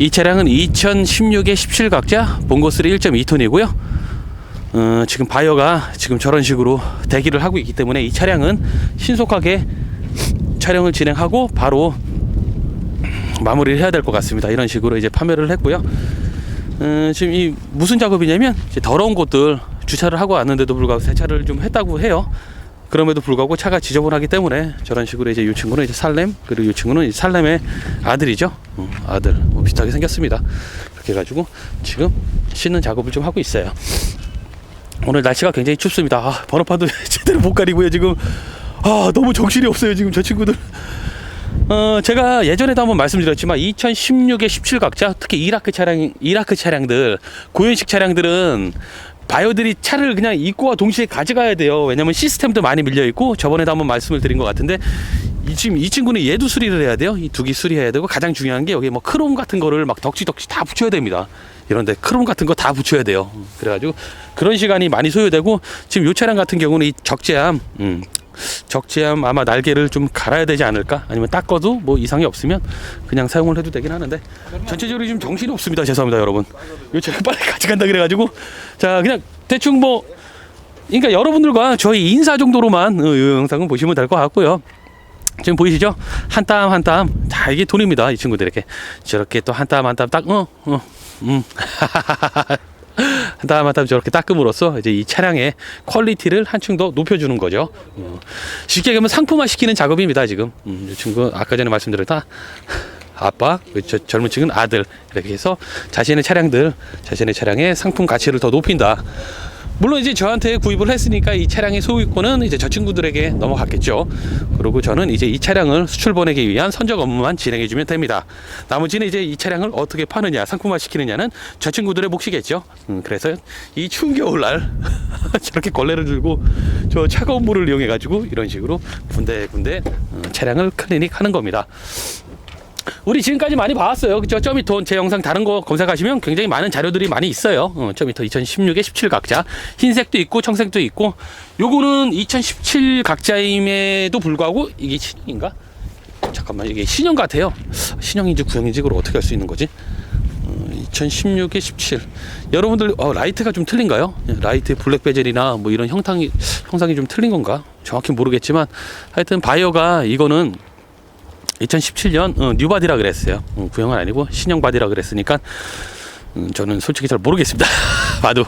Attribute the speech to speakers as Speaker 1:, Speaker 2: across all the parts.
Speaker 1: 이 차량은 2016의 17각자 봉고3 1.2톤이고요. 어, 지금 바이어가 지금 저런 식으로 대기를 하고 있기 때문에 이 차량은 신속하게 촬영을 진행하고 바로 마무리를 해야 될 것 같습니다. 이런 식으로 이제 판매를 했고요. 어, 지금 이 무슨 작업이냐면 더러운 곳들 주차를 하고 왔는데도 불구하고 세차를 좀 했다고 해요. 그럼에도 불구하고 차가 지저분하기 때문에 저런 식으로 이제 이 친구는 이제 살렘 그리고 이 친구는 이제 살렘의 아들이죠. 어, 아들 뭐 비슷하게 생겼습니다. 그렇게 해가지고 지금 씻는 작업을 좀 하고 있어요. 오늘 날씨가 굉장히 춥습니다. 아, 번호판도 제대로 못 가리고요 지금. 아 너무 정신이 없어요 지금 저 친구들. 어, 제가 예전에도 한번 말씀드렸지만 2016의 17각자 특히 이라크 차량 이라크 차량들 고연식 차량들은 바이오들이 차를 그냥 입고와 동시에 가져가야 돼요. 왜냐면 시스템도 많이 밀려 있고 저번에도 한번 말씀을 드린 것 같은데 이 지금 이 친구는 얘도 수리를 해야 돼요. 이 두 개 수리해야 되고 가장 중요한 게 여기 뭐 크롬 같은 거를 막 덕지덕지 다 붙여야 됩니다. 이런데 크롬 같은 거 다 붙여야 돼요. 그래가지고 그런 시간이 많이 소요되고 지금 이 차량 같은 경우는 이 적재함 음, 적재함 아마 날개를 좀 갈아야 되지 않을까? 아니면 닦아도 뭐 이상이 없으면 그냥 사용을 해도 되긴 하는데 전체적으로 좀 정신이 없습니다. 죄송합니다 여러분. 요 차량 빨리 가져간다 그래가지고. 자 그냥 대충 뭐 그러니까 여러분들과 저희 인사 정도로만 어, 이 영상은 보시면 될 것 같고요. 지금 보이시죠? 한 땀 한 땀. 다 이게 돈입니다 이 친구들에게. 저렇게 또 한 땀 한 땀 딱 어 어 음 한땀한땀 저렇게 닦음으로써 이제 이 차량의 퀄리티를 한층 더 높여주는 거죠. 어, 쉽게 얘기하면 상품화 시키는 작업입니다 지금. 음, 이 친구 아까 전에 말씀드렸다. 아빠, 그 저, 젊은 층은 아들 이렇게 해서 자신의 차량들, 자신의 차량의 상품 가치를 더 높인다. 물론 이제 저한테 구입을 했으니까 이 차량의 소유권은 이제 저 친구들에게 넘어갔겠죠. 그리고 저는 이제 이 차량을 수출 보내기 위한 선적 업무만 진행해 주면 됩니다. 나머지는 이제 이 차량을 어떻게 파느냐, 상품화 시키느냐는 저 친구들의 몫이겠죠. 음, 그래서 이 추운 겨울날 저렇게 걸레를 들고 저 차가운 물을 이용해 가지고 이런 식으로 군데군데 어, 차량을 클리닉 하는 겁니다. 우리 지금까지 많이 봐왔어요. 그죠? 점이톤 제 영상 다른 거 검색하시면 굉장히 많은 자료들이 많이 있어요. 어, 점이톤 2016의 17 각자. 흰색도 있고 청색도 있고 요거는 2017 각자임에도 불구하고 이게 신형인가? 잠깐만 이게 신형 같아요. 신형인지 구형인지 그걸 어떻게 알 수 있는 거지? 2016에 17. 여러분들 어, 라이트가 좀 틀린가요? 예, 라이트 블랙 베젤이나 뭐 이런 형상이 형상이 좀 틀린 건가? 정확히 모르겠지만 하여튼 바이어가 이거는 2017년 어, 뉴바디라 그랬어요. 어, 구형은 아니고 신형 바디라 그랬으니까 음, 저는 솔직히 잘 모르겠습니다. 봐도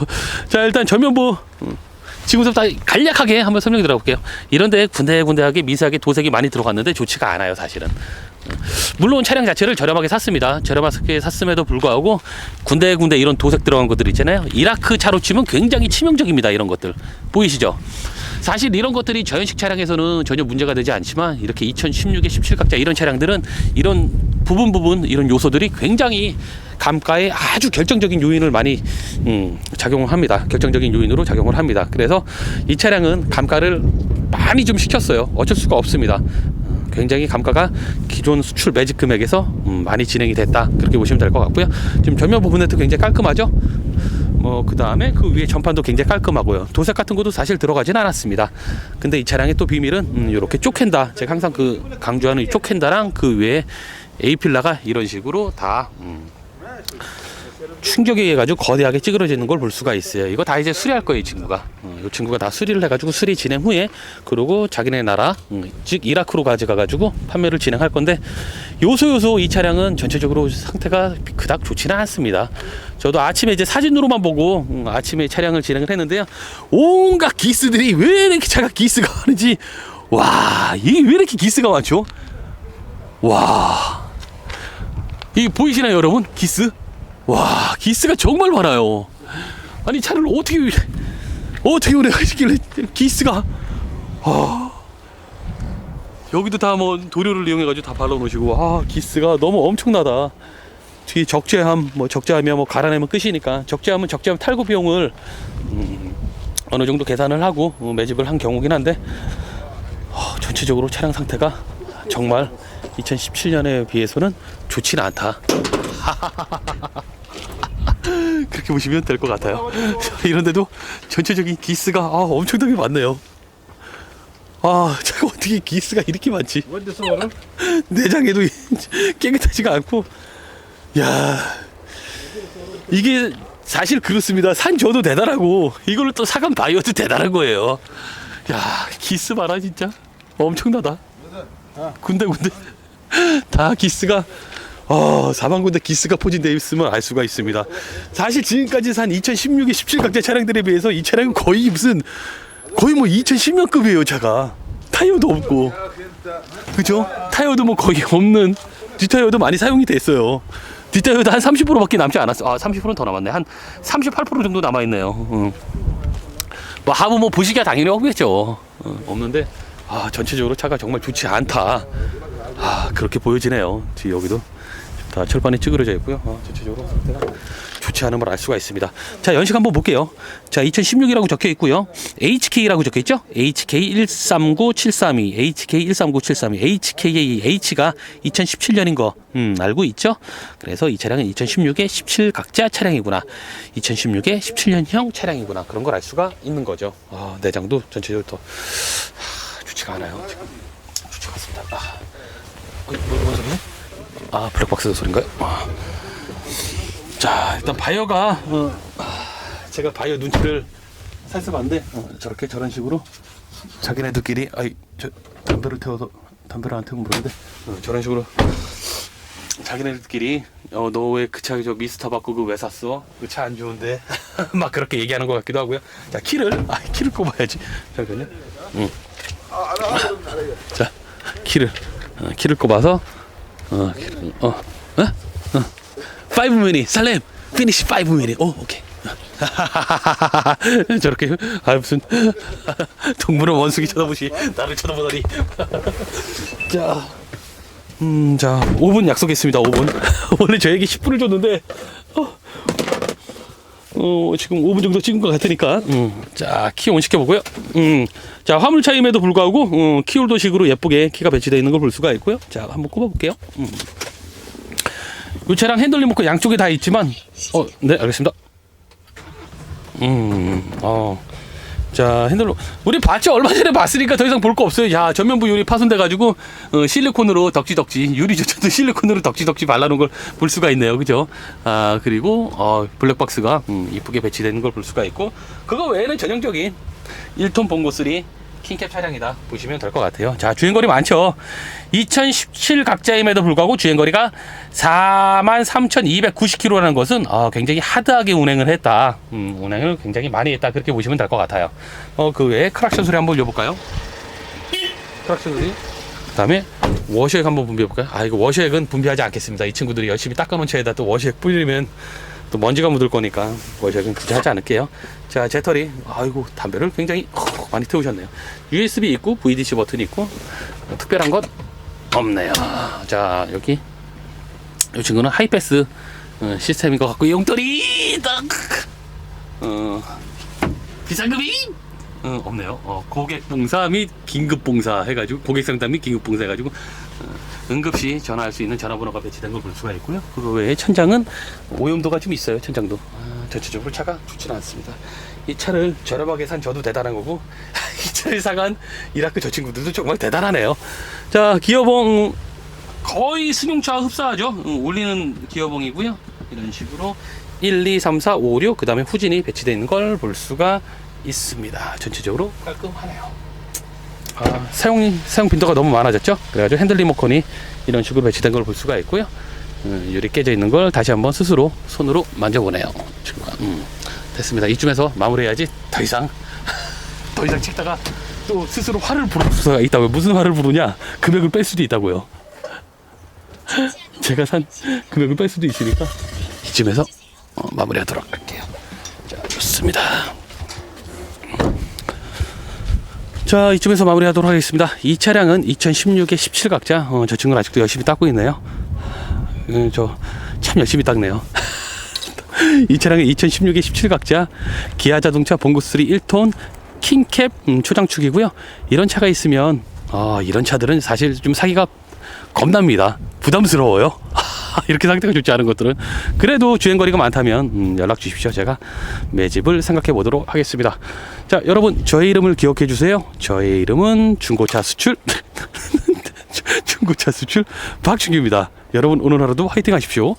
Speaker 1: 자 일단 전면부 음, 지금부터 간략하게 한번 설명 드려볼게요. 이런데 군데군데하게 미세하게 도색이 많이 들어갔는데 좋지가 않아요, 사실은. 음, 물론 차량 자체를 저렴하게 샀습니다. 저렴하게 샀음에도 불구하고 군데군데 이런 도색 들어간 것들 있잖아요. 이라크 차로 치면 굉장히 치명적입니다. 이런 것들 보이시죠? 사실 이런 것들이 저연식 차량에서는 전혀 문제가 되지 않지만 이렇게 2016의 17각자 이런 차량들은 이런 부분 부분 이런 요소들이 굉장히 감가에 아주 결정적인 요인을 많이 음, 작용을 합니다. 결정적인 요인으로 작용을 합니다. 그래서 이 차량은 감가를 많이 좀 시켰어요. 어쩔 수가 없습니다. 어, 굉장히 감가가 기존 수출 매직 금액에서 음, 많이 진행이 됐다 그렇게 보시면 될 것 같고요. 지금 전면 부분에도 굉장히 깔끔하죠. 뭐 그 다음에 그 위에 전판도 굉장히 깔끔하고요. 도색 같은 것도 사실 들어가진 않았습니다. 근데 이 차량의 또 비밀은 음, 이렇게 쪼캔다. 제가 항상 그 강조하는 이 쪼캔다랑 그 위에 에이필라가 이런 식으로 다 음, 충격에 의해 가지고 거대하게 찌그러지는 걸 볼 수가 있어요. 이거 다 이제 수리할 거예요, 이 친구가. 어, 이 친구가 다 수리를 해가지고 수리 진행 후에 그리고 자기네 나라 음, 즉 이라크로 가져가 가지고 판매를 진행할 건데 요소 요소 이 차량은 전체적으로 상태가 그닥 좋지는 않습니다. 저도 아침에 이제 사진으로만 보고 음, 아침에 차량을 진행을 했는데요. 온갖 기스들이 왜 이렇게 차가 기스가 많은지 와 이게 왜 이렇게 기스가 많죠? 와. 이 보이시나요, 여러분? 기스? 와, 기스가 정말 많아요. 아니 차를 어떻게 어떻게 오래 하시길래 기스가 아. 여기도 다 뭐 도료를 이용해 가지고 다 발라 놓으시고 아, 기스가 너무 엄청나다. 뒤에 적재함 뭐 적재함이야 뭐 갈아내면 끝이니까 적재함은 적재함 탈구 비용을 음, 어느 정도 계산을 하고 어, 매집을 한 경우긴 한데 어, 전체적으로 차량 상태가 정말 2017년에 비해서는 좋지는 않다. 그렇게 보시면 될 것 같아요. 이런데도 전체적인 기스가 아, 엄청나게 많네요. 아, 차가 어떻게 기스가 이렇게 많지? 내장에도 깨끗하지가 않고 야 이게 사실 그렇습니다. 산 저도 대단하고 이걸로 또 사간 바이오도 대단한 거예요. 야 기스 봐라 진짜 엄청나다. 군데 군데 다 기스가 어, 사방 군데 기스가 포진되어 있으면 알 수가 있습니다. 사실 지금까지 산 2016의 17각자 차량들에 비해서 이 차량은 거의 무슨 거의 뭐 2010년급이에요 차가 타이어도 없고 그죠? 타이어도 뭐 거의 없는 뒷타이어도 많이 사용이 됐어요. 뒷타이어도 한 30%밖에 남지 않았어. 아, 30%는 더 남았네. 한 38% 정도 남아 있네요. 응. 뭐 하부 뭐 보시기가 당연히 없겠죠. 어, 없는데 아, 전체적으로 차가 정말 좋지 않다. 아, 그렇게 보여지네요. 지금 여기도 다 철판이 찌그러져 있고요. 아, 전체적으로 상태가 좋지 않은 걸 알 수가 있습니다. 자, 연식 한번 볼게요. 자, 2016이라고 적혀 있고요. HK라고 적혀 있죠? HK139732, HK139732, HKA, H가 2017년인 거, 음, 알고 있죠? 그래서 이 차량은 2016의 17 각자 차량이구나. 2016의 17년형 차량이구나. 그런 걸 알 수가 있는 거죠. 아, 내장도 전체적으로 더 하, 좋지가 않아요. 지금 어이, 뭐, 뭔 소리야? 아, 블랙박스 소리인가요? 아. 자 일단 바이어가 어, 아, 제가 바이어 눈치를 살펴봤는데 어, 저렇게 저런 식으로 자기네들끼리 아이 저 담배를 태워서 담배를 안 태우면 모르는데 어, 저런 식으로 자기네들끼리 어, 너 왜 그 차 저 미스터 바꾸고 왜 샀어? 그 차 안 좋은데 막 그렇게 얘기하는 것 같기도 하고요. 자 키를 아 키를 꼽아야지 잠깐요. 응. 자 키를 어, 키를 꼽아서 어, 어, 어, 어. 5 minute 살렘 피니시 5 minute 오 오케이 저렇게 아 무슨 동물원 원숭이 쳐다보시 나를 쳐다보다니 자 음, 자, 5분 약속했습니다. 5분. 원래 저에게 10분을 줬는데, 어, 어, 지금 5분 정도 찍은 것 같으니까, 음, 자, 키 온 시켜보고요. 음, 자, 화물 차임에도 불구하고, 어, 키홀더식으로 예쁘게 키가 배치되어 있는 걸 볼 수가 있고요. 자, 한번 꼽아볼게요. 음. 이 차량 핸들 리모컨 양쪽에 다 있지만, 어, 네, 알겠습니다. 음, 어. 자, 핸들로. 우리 봤죠? 얼마 전에 봤으니까 더 이상 볼 거 없어요. 야, 전면부 유리 파손돼가지고, 어, 실리콘으로 덕지덕지, 유리조차도 실리콘으로 덕지덕지 발라놓은 걸 볼 수가 있네요. 그죠? 아, 그리고, 어, 블랙박스가, 음, 이쁘게 배치되는 걸 볼 수가 있고, 그거 외에는 전형적인 1톤 봉고 3 킹캡 차량이다 보시면 될 것 같아요. 자, 주행거리 많죠. 2017 각자임에도 불구하고 주행거리가 43,290km라는 것은 어, 굉장히 하드하게 운행을 했다. 음, 운행을 굉장히 많이 했다. 그렇게 보시면 될 것 같아요. 어, 그 외에 크락션 소리 한번 올려볼까요? 크락션 소리. 그 다음에 워셔액 한번 분비해볼까요? 아, 이거 워셔액은 분비하지 않겠습니다. 이 친구들이 열심히 닦아놓은 차에다 또 워셔액 뿌리면 또 먼지가 묻을 거니까 워셔액은 굳이 하지 않을게요. 자, 제터리. 아이고, 담배를 굉장히 어, 많이 태우셨네요. USB 있고, VDC 버튼이 있고, 어, 특별한 것 없네요. 자, 여기. 이 친구는 하이패스 어, 시스템인 것 같고, 용돌이! 딱! 어, 비상금이? 어, 없네요. 어, 고객 봉사 및 긴급 봉사 해가지고, 고객 상담 및 긴급 봉사 해가지고, 어, 응급시 전화할 수 있는 전화번호가 배치된 걸 볼 수가 있고요. 그 외에 천장은 오염도가 좀 있어요. 천장도. 아, 전체적으로 차가 좋지는 않습니다. 이 차를 저렴하게 산 저도 대단한 거고, 이 차를 사간 이라크 저 친구들도 정말 대단하네요. 자, 기어봉 거의 승용차 흡사하죠. 음, 올리는 기어봉이고요. 이런 식으로 1, 2, 3, 4, 5, 6, 그 다음에 후진이 배치되어 있는 걸 볼 수가 있습니다. 전체적으로 깔끔하네요. 아, 사용, 사용 빈도가 너무 많아졌죠. 그래가지고 핸들 리모컨이 이런 식으로 배치된 걸 볼 수가 있고요. 음, 유리 깨져 있는 걸 다시 한번 스스로 손으로 만져보네요. 친구가. 음, 됐습니다. 이쯤에서 마무리해야지 더 이상 더 이상 찍다가 또 스스로 화를 부를 수가 있다고요. 무슨 화를 부르냐? 금액을 뺄 수도 있다고요. 제가 산 금액을 뺄 수도 있으니까 이쯤에서 어, 마무리하도록 할게요. 자, 좋습니다. 자, 이쯤에서 마무리하도록 하겠습니다. 이 차량은 2016의 17각자. 어, 저 친구는 아직도 열심히 닦고 있네요. 음, 저참 열심히 닦네요. 이 차량은 2016의 17각자 기아 자동차 봉고3 1톤 킹캡 음, 초장축이고요. 이런 차가 있으면 아, 이런 차들은 사실 좀 사기가 겁납니다. 부담스러워요. 이렇게 상태가 좋지 않은 것들은 그래도 주행거리가 많다면 음, 연락 주십시오. 제가 매집을 생각해 보도록 하겠습니다. 자, 여러분 저의 이름을 기억해 주세요. 저의 이름은 중고차 수출 중고차 수출 박준규입니다. 여러분 오늘 하루도 화이팅 하십시오.